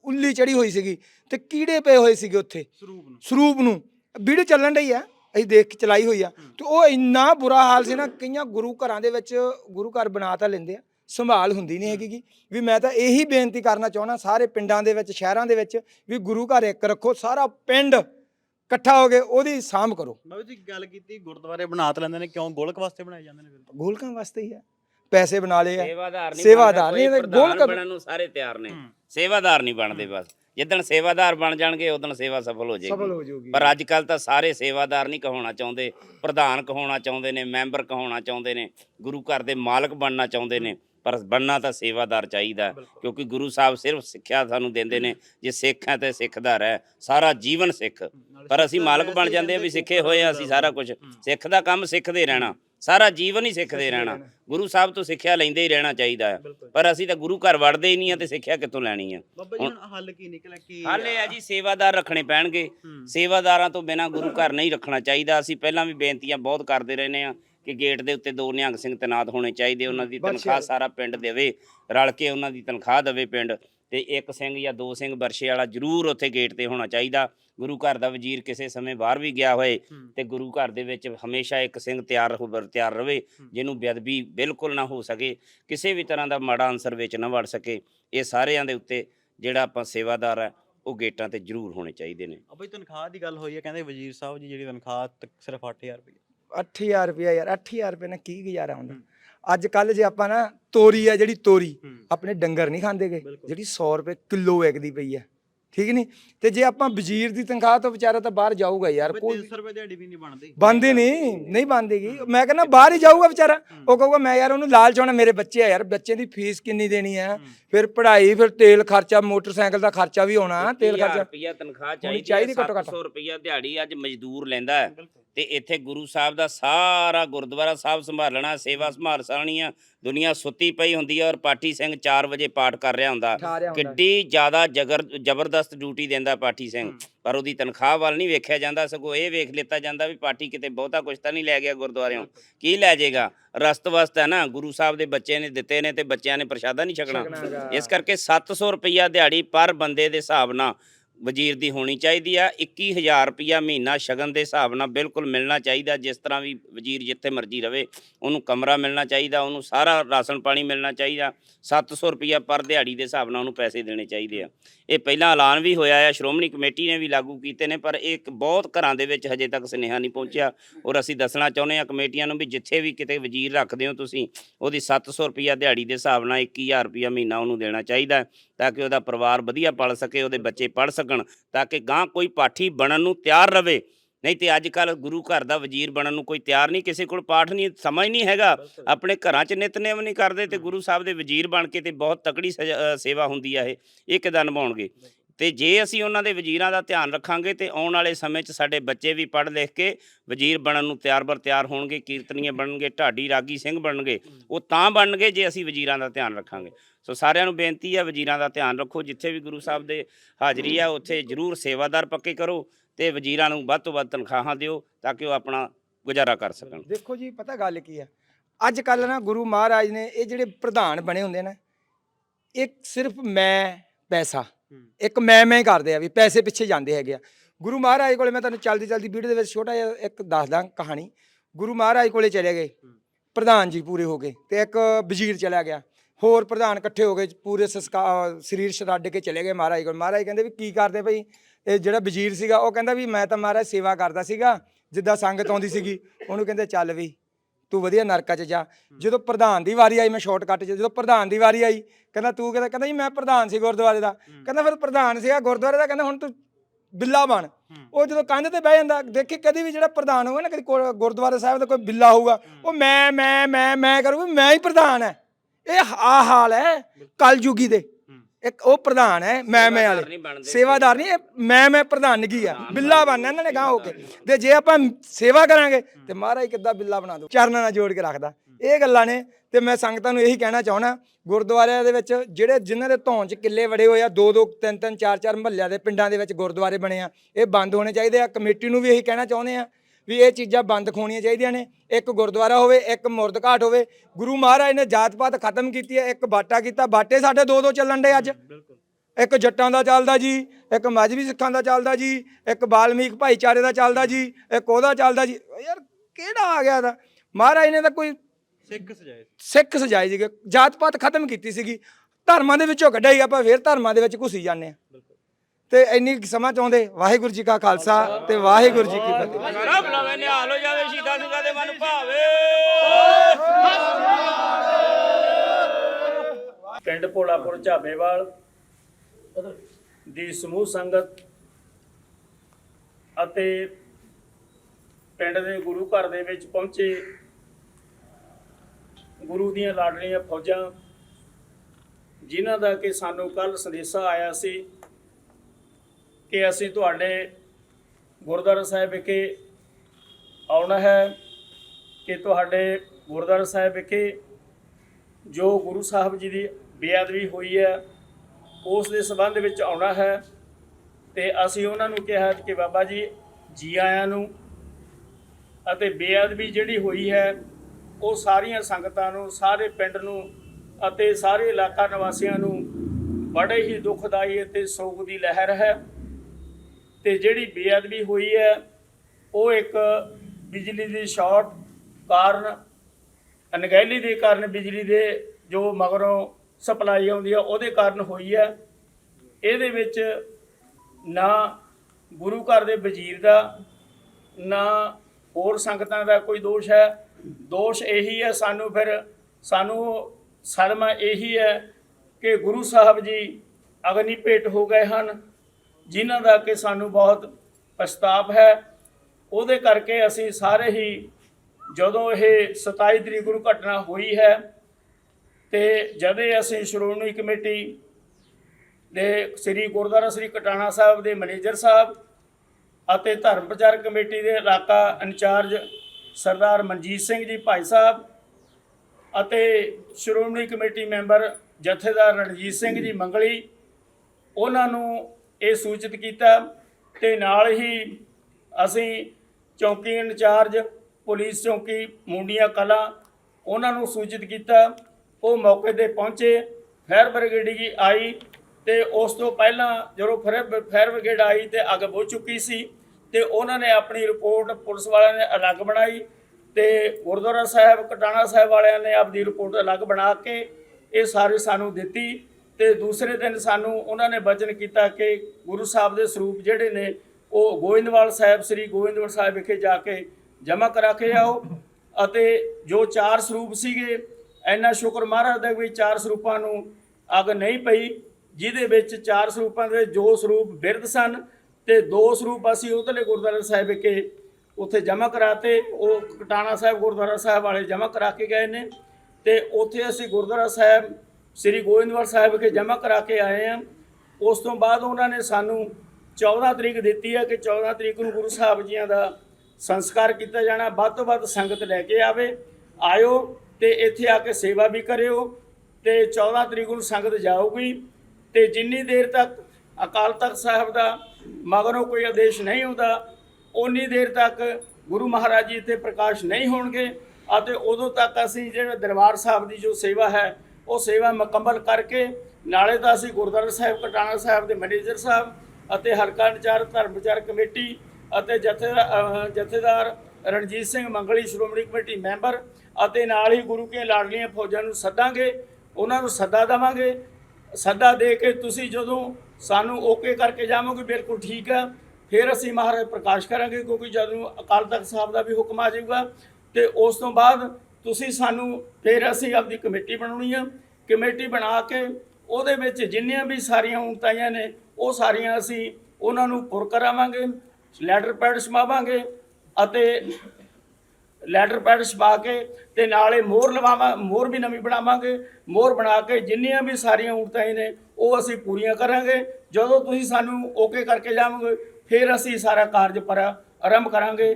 ਉੱਲੀ ਚੜੀ ਹੋਈ ਸੀਗੀ ਤੇ ਕੀੜੇ ਪਏ ਹੋਏ ਸੀਗੇ ਉੱਥੇ। ਸਰੂਪ ਨੂੰ। ਸਰੂਪ ਨੂੰ। ਵੀਡੀਓ ਚੱਲਣ ਡਈ ਆ। ਅਸੀਂ ਦੇਖ ਕੇ ਚਲਾਈ ਹੋਈ ਆ। ਤੇ ਉਹ ਇੰਨਾ ਬੁਰਾ ਹਾਲ ਸੀ ਨਾ ਕਈਆਂ ਗੁਰੂ ਘਰਾਂ ਦੇ ਵਿੱਚ ਗੁਰੂ ਘਰ ਬਣਾ ਤਾਂ ਲੈਂਦੇ ਆ ਸੰਭਾਲ ਹੁੰਦੀ ਨਹੀਂ ਹੈਗੀ। ਵੀ ਮੈਂ ਤਾਂ ਇਹੀ ਬੇਨਤੀ ਕਰਨਾ ਚਾਹੁੰਦਾ ਸਾਰੇ ਪਿੰਡਾਂ ਦੇ ਵਿੱਚ ਸ਼ਹਿਰਾਂ ਦੇ ਵਿੱਚ ਵੀ ਗੁਰੂ ਘਰ ਇੱਕ ਰੱਖੋ ਸਾਰਾ ਪਿੰਡ ਇਕੱਠਾ ਹੋ ਕੇ ਉਹਦੀ ਸਾਂਭ ਕਰੋ। ਬਾਬਾ ਜੀ ਗੱਲ ਕੀਤੀ ਗੁਰਦੁਆਰੇ ਬਣਾ ਤਾਂ ਲੈਂਦੇ ਨੇ ਕਿਉਂ? ਗੋਲਕ ਵਾਸਤੇ ਬਣਾਏ ਜਾਂਦੇ ਨੇ ਫਿਰ ਗੋਲਕਾਂ ਵਾਸਤੇ ਹੀ ਆ। ਪੈਸੇ ਬਣਾ ਲਏ ਆ। ਸੇਵਾਦਾਰ ਨਹੀਂ ਸੇਵਾਦਾਰ ਨਹੀਂ, ਕੋਈ ਗੋਲ ਪ੍ਰਧਾਨ ਕਰ- ਬਣਨ ਨੂੰ ਸਾਰੇ ਤਿਆਰ ਨੇ। ਸੇਵਾਦਾਰ ਨਹੀਂ ਬਣਦੇ ਬਸ। ਜਿੱਦਣ ਸੇਵਾਦਾਰ ਬਣ ਜਾਣਗੇ ਉਦੋਂ ਸੇਵਾ ਸਫਲ ਹੋ ਸਫਲ ਜਾਏਗੀ ਜਾਊਗੀ। ਪਰ ਅੱਜ ਕੱਲ ਤਾਂ ਸਾਰੇ ਸੇਵਾਦਾਰ ਨਹੀਂ ਕਹਾਉਣਾ ਚਾਹੁੰਦੇ। ਪ੍ਰਧਾਨ ਕਹਾਉਣਾ ਚਾਹੁੰਦੇ ਨੇ ਮੈਂਬਰ ਕਹਾਉਣਾ ਚਾਹੁੰਦੇ ਨੇ ਗੁਰੂ ਘਰ ਦੇ ਮਾਲਕ ਬਣਨਾ ਚਾਹੁੰਦੇ ਨੇ। ਪਰ ਬਣਨਾ ਤਾਂ ਸੇਵਾਦਾਰ ਚਾਹੀਦਾ ਕਿਉਂਕਿ ਗੁਰੂ ਸਾਹਿਬ ਸਿਰਫ ਸਿੱਖਿਆ ਸਾਨੂੰ ਦਿੰਦੇ ਨੇ ਜੇ ਸਿੱਖ ਹੈ ਤੇ ਸਿੱਖ ਦਾ ਰਹਿ ਸਾਰਾ ਜੀਵਨ ਸਿੱਖ। ਪਰ ਅਸੀਂ ਮਾਲਕ ਬਣ ਜਾਂਦੇ ਆ ਵੀ ਸਿੱਖੇ ਹੋਏ ਆ ਅਸੀਂ ਸਾਰਾ ਕੁਝ। ਸਿੱਖ ਦਾ ਕੰਮ ਸਿੱਖਦੇ ਰਹਿਣਾ। ਸਾਰਾ ਜੀਵਨ ਹੀ ਸਿੱਖਦੇ ਰਹਿਣਾ। ਗੁਰੂ ਸਾਹਿਬ ਤੋਂ ਸਿੱਖਿਆ ਲੈਂਦੇ ਹੀ ਰਹਿਣਾ ਚਾਹੀਦਾ ਹੈ। ਪਰ ਅਸੀਂ ਤਾਂ ਗੁਰੂ ਘਰ ਵੜਦੇ ਹੀ ਨਹੀਂ ਆ ਤੇ ਸਿੱਖਿਆ ਕਿੱਥੋਂ ਲੈਣੀ ਆ? ਬਾਬਾ ਜੀ ਹੁਣ ਹੱਲ ਕੀ ਨਿਕਲਿਆ? ਕੀ ਹੱਲ ਇਹ ਆ ਜੀ ਸੇਵਾਦਾਰ ਰੱਖਣੇ ਪੈਣਗੇ। ਸੇਵਾਦਾਰਾਂ ਤੋਂ ਬਿਨਾ ਗੁਰੂ ਘਰ ਨਹੀਂ ਰੱਖਣਾ ਚਾਹੀਦਾ। ਅਸੀਂ ਪਹਿਲਾਂ ਵੀ ਬੇਨਤੀਆਂ ਬਹੁਤ ਕਰਦੇ ਰਹਿੰਦੇ ਆ ਕਿ ਗੇਟ ਦੇ ਉੱਤੇ ਦੋ ਨਿਹੰਗ ਸਿੰਘ ਤੈਨਾਤ ਹੋਣੇ ਚਾਹੀਦੇ। ਉਹਨਾਂ ਦੀ ਤਨਖਾਹ ਸਾਰਾ ਪਿੰਡ ਦੇਵੇ ਰਲ ਕੇ ਉਹਨਾਂ ਦੀ ਤਨਖਾਹ ਦੇਵੇ ਪਿੰਡ। ਤੇ ਇੱਕ ਸਿੰਘ ਜਾਂ ਦੋ ਸਿੰਘ ਵਰਸ਼ੇ ਵਾਲਾ ਜ਼ਰੂਰ ਉੱਥੇ ਗੇਟ ਤੇ ਹੋਣਾ ਚਾਹੀਦਾ। ਗੁਰੂ ਘਰ ਦਾ ਵਜ਼ੀਰ ਕਿਸੇ ਸਮੇਂ ਬਾਹਰ ਵੀ ਗਿਆ ਹੋਏ। ਤੇ ਗੁਰੂ ਘਰ ਦੇ ਵਿੱਚ ਹਮੇਸ਼ਾ ਇੱਕ ਸਿੰਘ ਤਿਆਰ ਹੋ ਤਿਆਰ ਰਵੇ ਜਿਹਨੂੰ ਬੇਅਦਬੀ ਬਿਲਕੁਲ ਨਾ ਹੋ ਸਕੇ ਕਿਸੇ ਵੀ ਤਰ੍ਹਾਂ ਦਾ ਮਾੜਾ ਅੰਸਰ ਵਿੱਚ ਨਾ ਵੜ ਸਕੇ। ਇਹ ਸਾਰਿਆਂ ਦੇ ਉੱਤੇ ਜਿਹੜਾ ਆਪਾਂ ਸੇਵਾਦਾਰ ਹੈ ਉਹ ਗੇਟਾਂ ਤੇ ਜ਼ਰੂਰ ਹੋਣੇ ਚਾਹੀਦੇ ਨੇ। ਜੀ ਤਨਖਾਹ ਦੀ ਗੱਲ ਹੋਈ ਹੈ ਕਹਿੰਦੇ ਵਜ਼ੀਰ ਸਾਹਿਬ ਜੀ ਜਿਹੜੀ ਤਨਖਾਹ ਸਿਰਫ 8000 ਰੁਪਏ 8000 ਰੁਪਇਆ ਯਾਰ 8000 ਰੁਪਏ ਨਾਲ ਕੀ ਗੁਜ਼ਾਰਾ ਹੁੰਦਾ? ਅੱਜ ਕੱਲ ਜੇ ਆਪਾਂ ਨਾ ਤੋਰੀ ਆ ਜਿਹੜੀ ਤੋਰੀ। ਆਪਣੇ ਡੰਗਰ ਨਹੀਂ ਖਾਂਦੇਗੇ। ਜਿਹੜੀ 100 ਰੁਪਏ ਕਿਲੋ ਵਿਕਦੀ ਪਈ ਆ ਠੀਕ ਨਹੀਂ ਤੇ ਜੇ ਆਪਾਂ ਵਜ਼ੀਰ ਦੀ ਤਨਖਾਹ ਤੋਂ ਵਿਚਾਰਾ ਤਾਂ ਬਾਹਰ ਜਾਊਗਾ ਯਾਰ ਕੋਈ 300 ਰੁਪਏ ਦਿਹਾੜੀ ਵੀ ਨਹੀਂ ਬਣਦੀ। ਬੰਦੀ ਨਹੀਂ ਨਹੀਂ ਬੰਦੀਗੀ ਮੈਂ ਕਹਿੰਦਾ ਬਾਹਰ ਹੀ ਜਾਊਗਾ ਵਿਚਾਰਾ। ਉਹ ਕਹੂਗਾ ਮੈਂ ਯਾਰ ਉਹਨੂੰ ਲਾਲਚ ਹੋਣਾ ਮੇਰੇ ਬੱਚੇ ਆ ਯਾਰ ਬੱਚੇ ਦੀ ਫੀਸ ਕਿੰਨੀ ਦੇਣੀ ਆ? ਫਿਰ ਪੜ੍ਹਾਈ ਫਿਰ ਤੇਲ ਖਰਚਾ ਮੋਟਰਸਾਈਕਲ ਦਾ ਖਰਚਾ ਵੀ ਹੋਣਾ ਤੇਲ ਖਰਚਾ। ਰੁਪਿਆ ਤਨਖਾਹ ਚਾਹੀਦੀ ਚਾਹੀਦੀ ਹੈ ਘੱਟੋ। ਘੱਟ। 700 ਰੁਪਿਆ ਦਿਹਾੜੀ ਅੱਜ ਮਜ਼ਦੂਰ ਲੈਂਦਾ। ਹੈ ਤੇ ਇੱਥੇ ਗੁਰੂ ਸਾਹਿਬ ਦਾ ਸਾਰਾ ਗੁਰਦੁਆਰਾ ਸਾਹਿਬ ਸੰਭਾਲਣਾ ਸੇਵਾ ਸੰਭਾਲ ਸਾਣੀ ਆ ਦੁਨੀਆ ਸੁੱਤੀ ਪਈ ਹੁੰਦੀ ਹੈ ਔਰ ਪਾਠੀ ਸਿੰਘ 4 ਵਜੇ ਪਾਠ ਕਰ ਰਿਹਾ ਹੁੰਦਾ। ਕਿੱਡੀ ਜ਼ਿਆਦਾ ਜਗਰ ਜ਼ਬਰਦਸਤ ਡਿਊਟੀ ਦਿੰਦਾ ਪਾਠੀ ਸਿੰਘ ਪਰ ਉਹਦੀ ਤਨਖਾਹ ਵੱਲ ਨਹੀਂ ਵੇਖਿਆ ਜਾਂਦਾ ਸਗੋਂ ਇਹ ਵੇਖ ਲਿੱਤਾ ਜਾਂਦਾ ਵੀ ਪਾਠੀ ਕਿਤੇ ਬਹੁਤਾ ਕੁਝ ਤਾਂ ਨਹੀਂ ਲੈ ਗਿਆ ਗੁਰਦੁਆਰਿਓਂ। ਕੀ ਲੈ ਜਾਏਗਾ ਰਸਤ ਵਸਤ ਹੈ ਨਾ ਗੁਰੂ ਸਾਹਿਬ ਦੇ ਬੱਚੇ ਨੇ ਦਿੱਤੇ ਨੇ ਤੇ ਬੱਚਿਆਂ ਨੇ ਪ੍ਰਸ਼ਾਦਾ ਨਹੀਂ ਛਕਣਾ। ਇਸ ਕਰਕੇ 700 ਰੁਪਈਆ ਦਿਹਾੜੀ ਪਰ ਬੰਦੇ ਦੇ ਹਿਸਾਬ ਨਾਲ ਵਜ਼ੀਰ ਦੀ ਹੋਣੀ ਚਾਹੀਦੀ ਆ। 21000 ਰੁਪਿਆ ਮਹੀਨਾ ਸ਼ਗਨ ਦੇ ਹਿਸਾਬ ਨਾਲ ਬਿਲਕੁਲ ਮਿਲਣਾ ਚਾਹੀਦਾ। ਜਿਸ ਤਰ੍ਹਾਂ ਵੀ ਵਜ਼ੀਰ ਜਿੱਥੇ ਮਰਜ਼ੀ ਰਵੇ, ਉਹਨੂੰ ਕਮਰਾ ਮਿਲਣਾ ਚਾਹੀਦਾ, ਉਹਨੂੰ ਸਾਰਾ ਰਾਸ਼ਨ ਪਾਣੀ ਮਿਲਣਾ ਚਾਹੀਦਾ। 700 ਰੁਪਿਆ ਪਰ ਦਿਹਾੜੀ ਦੇ ਹਿਸਾਬ ਨਾਲ ਉਹਨੂੰ ਪੈਸੇ ਦੇਣੇ ਚਾਹੀਦੇ ਆ। ਇਹ ਪਹਿਲਾਂ ਐਲਾਨ ਵੀ ਹੋਇਆ ਆ, ਸ਼੍ਰੋਮਣੀ ਕਮੇਟੀ ਨੇ ਵੀ ਲਾਗੂ ਕੀਤੇ ਨੇ, ਪਰ ਇਹ ਬਹੁਤ ਘਰਾਂ ਦੇ ਵਿੱਚ ਹਜੇ ਤੱਕ ਸੁਨੇਹਾ ਨਹੀਂ ਪਹੁੰਚਿਆ। ਔਰ ਅਸੀਂ ਦੱਸਣਾ ਚਾਹੁੰਦੇ ਆ ਕਮੇਟੀਆਂ ਨੂੰ ਵੀ ਜਿੱਥੇ ਵੀ ਕਿਤੇ ਵਜ਼ੀਰ ਰੱਖਦੇ ਹੋ ਤੁਸੀਂ, ਉਹਦੀ 700 ਰੁਪਿਆ ਦਿਹਾੜੀ ਦੇ ਹਿਸਾਬ ਨਾਲ 21000 ਰੁਪਿਆ ਮਹੀਨਾ ਉਹਨੂੰ ਦੇਣਾ ਚਾਹੀਦਾ। ਤਾਂ ਕਿ ਉਹਦਾ ਪਰਿਵਾਰ ਵਧੀਆ ਪਲ ਸਕੇ ਉਹਦੇ ਬੱਚੇ ਪੜ ਸਕਣ ਤਾਂ ਕਿ ਗਾਂ ਕੋਈ ਪਾਠੀ ਬਣਨ ਨੂੰ ਤਿਆਰ ਰਵੇ। ਨਹੀਂ ਤੇ ਅੱਜ ਕੱਲ ਗੁਰੂ ਘਰ ਦਾ ਵਜ਼ੀਰ ਬਣਨ ਨੂੰ ਕੋਈ ਤਿਆਰ ਨਹੀਂ ਕਿਸੇ ਕੋਲ ਪਾਠ ਨਹੀਂ ਸਮਝ ਨਹੀਂ ਹੈਗਾ। ਆਪਣੇ ਘਰਾਂ 'ਚ ਨਿਤਨੇਮ ਨਹੀਂ ਕਰਦੇ ਤੇ ਗੁਰੂ ਸਾਹਿਬ ਦੇ ਵਜ਼ੀਰ ਬਣ ਕੇ ਤੇ ਬਹੁਤ ਤਕੜੀ ਸੇਵਾ ਹੁੰਦੀ ਆ ਇਹ। ਇਹ ਕਿੱਦਾਂ ਨਿਭਾਉਣਗੇ? ਤੇ ਜੇ ਅਸੀਂ ਉਹਨਾਂ ਦੇ ਵਜ਼ੀਰਾਂ ਦਾ ਧਿਆਨ ਰੱਖਾਂਗੇ ਤੇ ਆਉਣ ਵਾਲੇ ਸਮੇਂ 'ਚ ਸਾਡੇ ਬੱਚੇ ਵੀ ਪੜ੍ਹ ਲਿਖ ਕੇ ਵਜ਼ੀਰ ਬਣਨ ਨੂੰ ਤਿਆਰ ਬਰ ਤਿਆਰ ਹੋਣਗੇ, ਕੀਰਤਨੀਏ ਬਣਨਗੇ, ਢਾਡੀ ਰਾਗੀ ਸਿੰਘ ਬਣਨਗੇ, ਉਹ ਤਾਂ ਬਣਨਗੇ ਜੇ ਅਸੀਂ ਵਜ਼ੀਰਾਂ ਦਾ ਧਿਆਨ ਰੱਖਾਂਗੇ। ਸੋ ਸਾਰਿਆਂ ਨੂੰ ਬੇਨਤੀ ਹੈ ਵਜ਼ੀਰਾਂ ਦਾ ਧਿਆਨ ਰੱਖੋ, ਜਿੱਥੇ ਵੀ ਗੁਰੂ ਸਾਹਿਬ ਦੇ ਹਾਜ਼ਰੀ ਆ, ਉੱਥੇ ਜ਼ਰੂਰ ਸੇਵਾਦਾਰ ਪੱਕੇ ਕਰੋ ਤੇ ਵਜ਼ੀਰਾਂ ਨੂੰ ਵੱਧ ਤੋਂ ਵੱਧ ਤਨਖਾਹਾਂ ਦਿਓ ਤਾਂ ਕਿ ਉਹ ਆਪਣਾ ਗੁਜ਼ਾਰਾ ਕਰ ਸਕਣ। ਦੇਖੋ ਜੀ, ਪਤਾ ਗੱਲ ਕੀ ਆ? ਅੱਜ ਕੱਲ ਨਾ ਗੁਰੂ ਮਹਾਰਾਜ ਨੇ ਇਹ ਜਿਹੜੇ ਪ੍ਰਧਾਨ ਬਣੇ ਹੁੰਦੇ ਨੇ ਇਹ ਸਿਰਫ ਮੈਂ, ਪੈਸਾ। ਇੱਕ ਮੈਂ ਮੈਂ ਕਰਦੇ ਆ ਵੀ ਪੈਸੇ ਪਿੱਛੇ ਜਾਂਦੇ ਹੈਗੇ ਆ। ਗੁਰੂ ਮਹਾਰਾਜ ਕੋਲੇ ਮੈਂ ਤੁਹਾਨੂੰ ਚਲਦੀ ਚਲਦੀ ਵੀਡੀਓ ਦੇ ਵਿੱਚ ਛੋਟਾ ਜਿਹਾ ਇੱਕ ਦੱਸਦਾ ਕਹਾਣੀ। ਗੁਰੂ ਮਹਾਰਾਜ ਕੋਲੇ ਚਲੇ ਗਏ ਪ੍ਰਧਾਨ ਜੀ ਪੂਰੇ ਹੋ ਗਏ ਤੇ ਇੱਕ ਵਜ਼ੀਰ ਚਲਾ ਗਿਆ। ਹੋਰ ਪ੍ਰਧਾਨ ਇਕੱਠੇ ਹੋ ਗਏ ਪੂਰੇ ਸੰਸਕਾਰ ਸਰੀਰ ਛੱਡ ਕੇ ਚਲੇ ਗਏ ਮਹਾਰਾਜ ਕੋਲ। ਮਹਾਰਾਜ ਕਹਿੰਦੇ ਵੀ ਕੀ ਕਰਦੇ ਭਈ? ਇਹ ਜਿਹੜਾ ਵਜ਼ੀਰ ਸੀਗਾ ਉਹ ਕਹਿੰਦਾ ਵੀ ਮੈਂ ਤਾਂ ਮਹਾਰਾਜ ਸੇਵਾ ਕਰਦਾ ਸੀਗਾ ਜਿੱਦਾਂ ਸੰਗਤ ਆਉਂਦੀ ਸੀਗੀ ਉਹਨੂੰ ਕਹਿੰਦੇ ਚੱਲ ਵੀ। ਤੂੰ ਵਧੀਆ ਨਰਕਾਂ 'ਚ ਜਾ। ਜਦੋਂ ਪ੍ਰਧਾਨ ਦੀ ਵਾਰੀ ਆਈ ਮੈਂ ਸ਼ਾਰਟਕਟ 'ਚ ਜਦੋਂ ਪ੍ਰਧਾਨ ਦੀ ਵਾਰੀ ਆਈ ਕਹਿੰਦਾ ਤੂੰ ਕਹਿੰਦਾ ਕਹਿੰਦਾ ਜੀ ਮੈਂ ਪ੍ਰਧਾਨ ਸੀ ਗੁਰਦੁਆਰੇ ਦਾ। ਕਹਿੰਦਾ ਫਿਰ ਪ੍ਰਧਾਨ ਸੀਗਾ ਗੁਰਦੁਆਰੇ ਦਾ ਕਹਿੰਦਾ ਹੁਣ ਤੂੰ ਬਿੱਲਾ ਬਣ। ਉਹ ਜਦੋਂ ਕੰਧ ਤੇ ਬਹਿ ਜਾਂਦਾ ਦੇਖੀ ਕਦੀ ਵੀ ਜਿਹੜਾ ਪ੍ਰਧਾਨ ਹੋਵੇ ਨਾ ਕਦੀ ਗੁਰਦੁਆਰੇ ਸਾਹਿਬ ਦਾ ਕੋਈ ਬਿੱਲਾ ਹੋਊਗਾ ਉਹ ਮੈਂ ਮੈਂ ਮੈਂ ਮੈਂ ਕਰੂਗਾ ਮੈਂ ਹੀ ਪ੍ਰਧਾਨ ਹੈ ਇਹ ਆ ਹਾਲ ਹੈ ਕਲਯੁਗੀ ਦੇ। ਇੱਕ ਉਹ ਪ੍ਰਧਾਨ ਹੈ ਮੈਂ ਮੈਂ ਵਾਲੇ। ਸੇਵਾਦਾਰ ਨਹੀਂ ਇਹ ਮੈਂ ਮੈਂ ਪ੍ਰਧਾਨਗੀ ਆ। ਬਿੱਲਾ ਬਣਨਾ ਇਹਨਾਂ ਨੇ ਗਾਂ ਹੋ ਕੇ। ਤੇ ਜੇ ਆਪਾਂ ਸੇਵਾ ਕਰਾਂਗੇ ਤੇ ਮਹਾਰਾਜ ਕਿੱਦਾਂ ਬਿੱਲਾ ਬਣਾ ਦੋ ਚਰਨਾਂ ਨਾਲ ਜੋੜ ਕੇ ਰੱਖਦਾ। ਇਹ ਗੱਲਾਂ ਨੇ ਤੇ ਮੈਂ ਸੰਗਤਾਂ ਨੂੰ ਇਹੀ ਕਹਿਣਾ ਚਾਹਣਾ ਗੁਰਦੁਆਰਿਆਂ ਦੇ ਵਿੱਚ ਜਿਹੜੇ ਜਿਨ੍ਹਾਂ ਦੇ ਧੌਣ 'ਚ ਕਿੱਲੇ ਵੜੇ ਹੋਏ ਆ ਦੋ ਦੋ ਤਿੰਨ ਤਿੰਨ ਚਾਰ ਚਾਰ ਮਹੱਲਿਆਂ ਦੇ ਪਿੰਡਾਂ ਦੇ ਵਿੱਚ ਗੁਰਦੁਆਰੇ ਬਣੇ ਆ ਇਹ ਬੰਦ ਹੋਣੇ ਚਾਹੀਦੇ ਆ। ਕਮੇਟੀ ਨੂੰ ਵੀ ਇਹੀ ਕਹਿਣਾ ਚਾਹੁੰਦੇ ਆ ਵੀ ਇਹ ਚੀਜ਼ਾਂ ਬੰਦ ਹੋਣੀਆਂ ਚਾਹੀਦੀਆਂ ਨੇ। ਇੱਕ ਗੁਰਦੁਆਰਾ ਹੋਵੇ ਇੱਕ ਮੁਰਦ ਘਾਟ ਹੋਵੇ ਗੁਰੂ ਮਹਾਰਾਜ ਨੇ ਜਾਤ ਪਾਤ ਖਤਮ ਕੀਤੀ ਹੈ ਇੱਕ ਬਾਟਾ ਕੀਤਾ। ਬਾਟੇ ਸਾਡੇ ਦੋ ਦੋ ਚੱਲਣ ਦੇ ਅੱਜ। ਇੱਕ ਜੱਟਾਂ ਦਾ ਚੱਲਦਾ ਜੀ ਇੱਕ ਮਜਬੀ ਸਿੱਖਾਂ ਦਾ ਚੱਲਦਾ ਜੀ ਇੱਕ ਬਾਲਮੀਕ ਭਾਈਚਾਰੇ ਦਾ ਚੱਲਦਾ ਜੀ ਇੱਕ ਉਹਦਾ ਚੱਲਦਾ ਜੀ। ਯਾਰ ਕਿਹੜਾ ਆ ਗਿਆ ਦਾ ਮਹਾਰਾਜ ਨੇ ਤਾਂ ਕੋਈ ਸਿੱਖ ਸਜਾਏ ਸਿੱਖ ਸਜਾਏ ਸੀਗੇ। ਜਾਤ ਪਾਤ ਖਤਮ ਕੀਤੀ ਸੀਗੀ। ਧਰਮਾਂ ਦੇ ਵਿੱਚੋਂ ਕੱਢਿਆ ਹੀ ਆਪਾਂ ਫੇਰ ਧਰਮਾਂ ਦੇ ਵਿੱਚ ਘੁਸੀ ਜਾਂਦੇ ਆ ਤੇ ਇੰਨੀ ਸਮਾਂ ਚਾਹੁੰਦੇ, ਵਾਹਿਗੁਰੂ ਜੀ ਕਾ ਖਾਲਸਾ ਤੇ ਵਾਹਿਗੁਰੂ ਜੀ ਕੀ ਫਤਿਹ। ਰੱਬ ਲਵੇ ਨਿਹਾਲ ਹੋ ਜਾਵੇ ਸ਼ਹੀਦਾਂ ਸਿੰਘਾਂ ਦੇ ਮਨ ਭਾਵੇ ਪਿੰਡ ਭੋਲਾਪੁਰ ਝਾਬੇਵਾਲ ਦੀ ਸਮੂਹ ਸੰਗਤ ਅਤੇ ਪਿੰਡ ਦੇ ਗੁਰੂ ਘਰ ਦੇ ਵਿੱਚ ਪਹੁੰਚੇ ਗੁਰੂ ਦੀਆਂ ਲਾਡਲੀਆਂ ਫੌਜਾਂ, ਜਿਨ੍ਹਾਂ ਦਾ ਕਿ ਸਾਨੂੰ ਕੱਲ ਸੰਦੇਸ਼ਾ ਆਇਆ ਸੀ ਕਿ ਅਸੀਂ ਤੁਹਾਡੇ ਗੁਰਦੁਆਰਾ ਸਾਹਿਬ ਵਿਖੇ ਆਉਣਾ ਹੈ ਕਿ ਤੁਹਾਡੇ ਗੁਰਦੁਆਰਾ ਸਾਹਿਬ ਵਿਖੇ ਜੋ ਗੁਰੂ ਸਾਹਿਬ ਜੀ ਦੀ ਬੇਅਦਬੀ ਹੋਈ ਹੈ, ਉਸ ਦੇ ਸੰਬੰਧ ਵਿੱਚ ਆਉਣਾ ਹੈ ਤੇ ਅਸੀਂ ਉਹਨਾਂ ਨੂੰ ਕਿਹਾ ਕਿ ਬਾਬਾ ਜੀ ਜੀ ਆਇਆਂ ਨੂੰ ਅਤੇ ਬੇਅਦਬੀ ਜਿਹੜੀ ਹੋਈ ਹੈ, ਉਹ ਸਾਰੀਆਂ ਸੰਗਤਾਂ ਨੂੰ, ਸਾਰੇ ਪਿੰਡ ਨੂੰ ਅਤੇ ਸਾਰੇ ਇਲਾਕਾ ਨਿਵਾਸੀਆਂ ਨੂੰ ਬੜੇ ਹੀ ਦੁਖਦਾਈ ਅਤੇ ਸੋਗ ਦੀ ਲਹਿਰ ਹੈ। ਤੇ ਜਿਹੜੀ ਬੇਅਦਬੀ ਹੋਈ ਹੈ, ਉਹ ਇੱਕ ਬਿਜਲੀ ਦੀ ਸ਼ਾਰਟ ਕਾਰਨ, ਅਣਗਹਿਲੀ ਦੇ ਕਾਰਨ ਬਿਜਲੀ ਦੇ ਜੋ ਮਗਰੋਂ ਸਪਲਾਈ ਆਉਂਦੀ ਆ, ਉਹਦੇ ਕਾਰਨ ਹੋਈ ਹੈ। ਇਹਦੇ ਵਿੱਚ ਨਾ ਗੁਰੂ ਘਰ ਦੇ ਵਜ਼ੀਰ ਦਾ, ਨਾ ਹੋਰ ਸੰਗਤਾਂ ਦਾ ਕੋਈ ਦੋਸ਼ ਹੈ। ਦੋਸ਼ ਇਹੀ ਹੈ ਸਾਨੂੰ ਫਿਰ, ਸਾਨੂੰ ਸਦਮਾ ਇਹੀ ਹੈ ਕਿ ਗੁਰੂ ਸਾਹਿਬ ਜੀ ਅਗਨੀ ਭੇਟ ਹੋ ਗਏ ਹਨ। ਜਿਨ੍ਹਾਂ ਦਾ ਕਿ ਸਾਨੂੰ ਬਹੁਤ ਪਛਤਾਪ ਹੈ, ਉਹਦੇ ਕਰਕੇ ਅਸੀਂ ਸਾਰੇ ਹੀ ਜਦੋਂ ਇਹ 27 ਤਰੀਕ ਨੂੰ ਘਟਨਾ ਹੋਈ ਹੈ ਤੇ ਜਦੇ ਅਸੀਂ ਸ਼੍ਰੋਮਣੀ ਕਮੇਟੀ ਦੇ ਸ੍ਰੀ ਗੁਰਦੁਆਰਾ ਸ੍ਰੀ ਕਟਾਣਾ ਸਾਹਿਬ ਦੇ ਮੈਨੇਜਰ ਸਾਹਿਬ ਅਤੇ ਧਰਮ ਪ੍ਰਚਾਰ ਕਮੇਟੀ ਦੇ ਇਲਾਕਾ ਇੰਚਾਰਜ ਸਰਦਾਰ ਮਨਜੀਤ ਸਿੰਘ ਜੀ ਭਾਈ ਸਾਹਿਬ ਅਤੇ ਸ਼੍ਰੋਮਣੀ ਕਮੇਟੀ ਮੈਂਬਰ ਜਥੇਦਾਰ ਰਣਜੀਤ ਸਿੰਘ ਜੀ ਮੰਗਲੀ, ਉਹਨਾਂ ਨੂੰ ਇਹ ਸੂਚਿਤ ਕੀਤਾ ਤੇ ਨਾਲ ਹੀ ਅਸੀਂ ਚੌਕੀ ਇੰਚਾਰਜ, ਪੁਲਿਸ ਚੌਕੀ, ਮੁੰਡੀਆਂ, ਕਲਾ ਉਹਨਾਂ ਨੂੰ ਸੂਚਿਤ ਕੀਤਾ। ਉਹ ਮੌਕੇ ਤੇ ਪਹੁੰਚੇ, ਫਾਇਰ ਬ੍ਰਿਗੇਡ ਆਈ ਤੇ ਉਸ ਤੋਂ ਪਹਿਲਾਂ ਜਦੋਂ ਫਾਇਰ ਫਾਇਰ ਬ੍ਰਿਗੇਡ ਆਈ ਤੇ ਅੱਗ ਬੁਝ ਚੁੱਕੀ ਸੀ ਤੇ ਉਹਨਾਂ ਨੇ ਆਪਣੀ ਰਿਪੋਰਟ ਪੁਲਿਸ ਵਾਲਿਆਂ ਨੇ ਅਲੱਗ ਬਣਾਈ ਤੇ ਗੁਰਦੁਆਰਾ ਸਾਹਿਬ, ਕਟਾਣਾ ਸਾਹਿਬ ਵਾਲਿਆਂ ਨੇ ਆਪਣੀ ਰਿਪੋਰਟ ਅਲੱਗ ਬਣਾ ਕੇ ਇਹ ਸਾਰੇ ਸਾਨੂੰ ਦਿੱਤੀ। ਤੇ ਦੂਸਰੇ ਦਿਨ ਸਾਨੂੰ ਉਹਨਾਂ ਨੇ ਵਚਨ ਕੀਤਾ ਕਿ ਗੁਰੂ ਸਾਹਿਬ ਦੇ ਸਰੂਪ ਜਿਹੜੇ ਨੇ, ਉਹ ਗੋਇੰਦਵਾਲ ਸਾਹਿਬ, ਸ੍ਰੀ ਗੋਇੰਦਵਾਲ ਸਾਹਿਬ ਵਿਖੇ ਜਾ ਕੇ ਜਮ੍ਹਾਂ ਕਰਾ ਕੇ ਆਓ। ਅਤੇ ਜੋ ਚਾਰ ਸਰੂਪ ਸੀਗੇ, ਇੰਨਾ ਸ਼ੁਕਰ ਮਹਾਰਾਜ ਦਾ ਵੀ ਚਾਰ ਸਰੂਪਾਂ ਨੂੰ ਅੱਗ ਨਹੀਂ ਪਈ, ਜਿਹਦੇ ਵਿੱਚ ਚਾਰ ਸਰੂਪਾਂ ਦੇ ਵਿੱਚ ਜੋ ਸਰੂਪ ਬਿਰਧ ਸਨ ਤੇ ਦੋ ਸਰੂਪ ਅਸੀਂ ਉਧਰਲੇ ਗੁਰਦੁਆਰਾ ਸਾਹਿਬ ਵਿਖੇ ਉੱਥੇ ਜਮ੍ਹਾਂ ਕਰਾਤੇ। ਉਹ ਕਟਾਣਾ ਸਾਹਿਬ, ਗੁਰਦੁਆਰਾ ਸਾਹਿਬ ਵਾਲੇ ਜਮ੍ਹਾਂ ਕਰਾ ਕੇ ਗਏ ਨੇ। ਤੇ ਉੱਥੇ ਅਸੀਂ ਗੁਰਦੁਆਰਾ ਸਾਹਿਬ ਸ੍ਰੀ ਗੋਇੰਦਵਾਲ ਸਾਹਿਬ ਵਿਖੇ ਜਮ੍ਹਾਂ ਕਰਾ ਕੇ ਆਏ ਹਾਂ। ਉਸ ਤੋਂ ਬਾਅਦ ਉਹਨਾਂ ਨੇ ਸਾਨੂੰ 14 ਤਰੀਕ ਦਿੱਤੀ ਹੈ ਕਿ 14 ਤਰੀਕ ਨੂੰ ਗੁਰੂ ਸਾਹਿਬ ਜੀਆਂ ਦਾ ਸੰਸਕਾਰ ਕੀਤਾ ਜਾਣਾ। ਵੱਧ ਤੋਂ ਵੱਧ ਸੰਗਤ ਲੈ ਕੇ ਆਵੇ, ਆਇਓ ਤੇ ਇੱਥੇ ਆ ਕੇ ਸੇਵਾ ਵੀ ਕਰਿਓ ਤੇ 14 ਤਰੀਕ ਨੂੰ ਸੰਗਤ ਜਾਊਗੀ ਤੇ ਜਿੰਨੀ ਦੇਰ ਤੱਕ ਅਕਾਲ ਤਖਤ ਸਾਹਿਬ ਦਾ ਮਗਰੋਂ ਕੋਈ ਆਦੇਸ਼ ਨਹੀਂ ਹੁੰਦਾ ਉਨੀ ਦੇਰ ਤੱਕ ਗੁਰੂ ਮਹਾਰਾਜ ਜੀ ਇੱਥੇ ਪ੍ਰਕਾਸ਼ ਨਹੀਂ ਹੋਣਗੇ ਅਤੇ ਉਦੋਂ ਤੱਕ ਅਸੀਂ ਜਿਹੜਾ ਦਰਬਾਰ ਸਾਹਿਬ ਦੀ ਜੋ ਸੇਵਾ ਹੈ ਉਹ ਸੇਵਾ ਮੁਕੰਮਲ ਕਰਕੇ ਨਾਲੇ ਤਾਂ ਅਸੀਂ ਗੁਰਦੁਆਰਾ ਸਾਹਿਬ, ਕਟਾਣਾ ਸਾਹਿਬ ਦੇ ਮੈਨੇਜਰ ਸਾਹਿਬ ਅਤੇ ਹਲਕਾ ਵਿਚਾਰ ਧਰਮ ਵਿਚਾਰ ਕਮੇਟੀ ਅਤੇ ਜਥੇਦਾਰ ਜਥੇਦਾਰ ਰਣਜੀਤ ਸਿੰਘ ਮੰਗਲੀ, ਸ਼੍ਰੋਮਣੀ ਕਮੇਟੀ ਮੈਂਬਰ ਅਤੇ ਨਾਲ ਹੀ ਗੁਰੂ ਕੇ ਲਾਡਲੀਆਂ ਫੌਜਾਂ ਨੂੰ ਸੱਦਾਂਗੇ, ਉਹਨਾਂ ਨੂੰ ਸੱਦਾ ਦੇਵਾਂਗੇ। ਸੱਦਾ ਦੇ ਕੇ ਤੁਸੀਂ ਜਦੋਂ ਸਾਨੂੰ ਓਕੇ ਕਰਕੇ ਜਾਵੋਗੇ, ਬਿਲਕੁਲ ਠੀਕ ਹੈ ਫਿਰ ਅਸੀਂ ਮਹਾਰਾਜ ਪ੍ਰਕਾਸ਼ ਕਰਾਂਗੇ ਕਿਉਂਕਿ ਜਦੋਂ ਅਕਾਲ ਤਖਤ ਸਾਹਿਬ ਦਾ ਵੀ ਹੁਕਮ ਆ ਜਾਊਗਾ, ਤੇ ਉਸ ਤੋਂ ਬਾਅਦ ਤੁਸੀਂ ਸਾਨੂੰ ਫਿਰ ਅਸੀਂ ਆਪਦੀ ਕਮੇਟੀ ਬਣਾਉਣੀ ਆ। ਕਮੇਟੀ ਬਣਾ ਕੇ ਉਹਦੇ ਵਿੱਚ ਜਿੰਨੀਆਂ ਵੀ ਸਾਰੀਆਂ ਉਣਤਾਈਆਂ ਨੇ, ਉਹ ਸਾਰੀਆਂ ਅਸੀਂ ਉਹਨਾਂ ਨੂੰ ਪੁਰ ਕਰਾਵਾਂਗੇ, ਲੈਟਰ ਪੈਡ ਛਪਾਵਾਂਗੇ ਅਤੇ ਲੈਟਰ ਪੈਡ ਛਪਾ ਕੇ ਤੇ ਨਾਲੇ ਮੋਹਰ ਲਵਾਵਾਂ, ਮੋਹਰ ਵੀ ਨਵੀਂ ਬਣਾਵਾਂਗੇ। ਮੋਹਰ ਬਣਾ ਕੇ ਜਿੰਨੀਆਂ ਵੀ ਸਾਰੀਆਂ ਉਣਤਾਂ ਨੇ, ਉਹ ਅਸੀਂ ਪੂਰੀਆਂ ਕਰਾਂਗੇ। ਜਦੋਂ ਤੁਸੀਂ ਸਾਨੂੰ ਓਕੇ ਕਰਕੇ ਜਾਵੋਗੇ, ਫਿਰ ਅਸੀਂ ਸਾਰਾ ਕਾਰਜ ਪਰ ਆਰੰਭ ਕਰਾਂਗੇ।